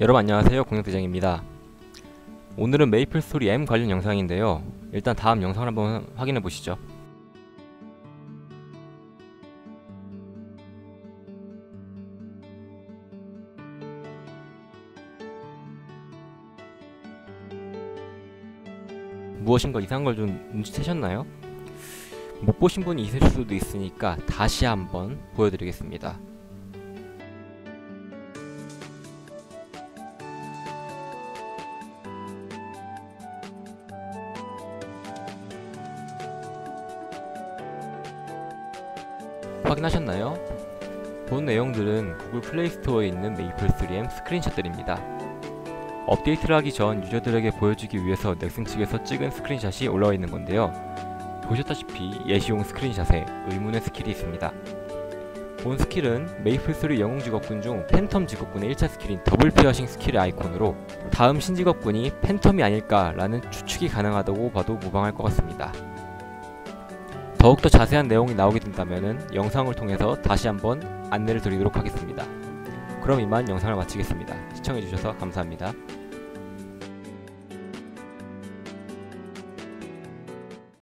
여러분 안녕하세요. 공룡대장입니다. 오늘은 메이플스토리 M 관련 영상인데요. 일단 다음 영상을 한번 확인해 보시죠. 무엇인가 이상한 걸 좀 눈치채셨나요? 못 보신 분이 있을 수도 있으니까 다시 한번 보여드리겠습니다 확인하셨나요? 본 내용들은 구글 플레이 스토어에 있는 메이플3M 스크린샷들입니다. 업데이트를 하기 전 유저들에게 보여주기 위해서 넥슨 측에서 찍은 스크린샷이 올라와 있는 건데요. 보셨다시피 예시용 스크린샷에 의문의 스킬이 있습니다. 본 스킬은 메이플3 영웅 직업군 중 팬텀 직업군의 1차 스킬인 더블 피어싱 스킬의 아이콘으로 다음 신직업군이 팬텀이 아닐까라는 추측이 가능하다고 봐도 무방할 것 같습니다. 더욱더 자세한 내용이 나오게 된다면 영상을 통해서 다시 한번 안내를 드리도록 하겠습니다. 그럼 이만 영상을 마치겠습니다. 시청해주셔서 감사합니다.